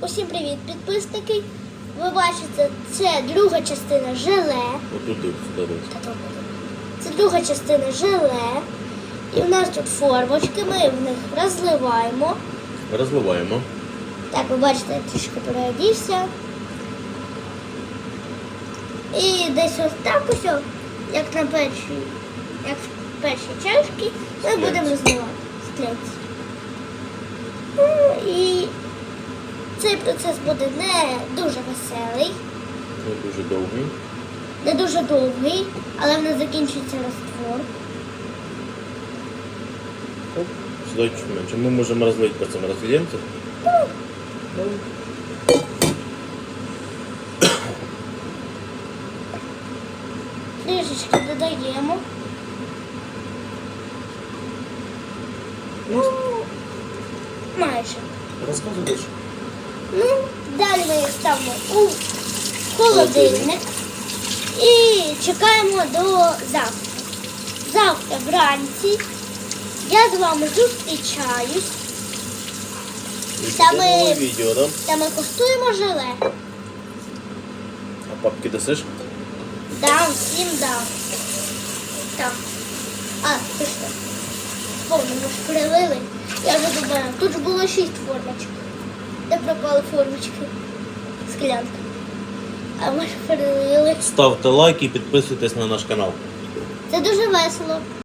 Усім привіт, підписники. Ви бачите, це друга частина желе. Це друга частина желе. І в нас тут формочки, ми в них розливаємо. Розливаємо. Так, ви бачите, я трішки переодівся. І десь ось так ось, як на першій, як в першій чашці, ми будемо розливати склянці. Ну, і цей процес буде не дуже веселий, Не дуже довгий. не дуже довгий, але в нас закінчується раствор. Оп, Сюди чуть менше. Ми можемо розлити по цьому розліємцю. Трішечки додаємо. Ну, майже. Розказуй далі. Ну, далі ми їх ставимо у холодильник і чекаємо до завтра. Завтра вранці я з вами зустрічаюсь Та ми- відео, да? та ми коштуємо желе. А папки дасиш? Дам, всім дам. Так. А, ти що? Повно, ми ж прилили. Я вже думаю, тут ж було шість формочок. Пропали формочки? Склянка. А ми ж перелили. Ставте лайк і підписуйтесь на наш канал. Це дуже весело.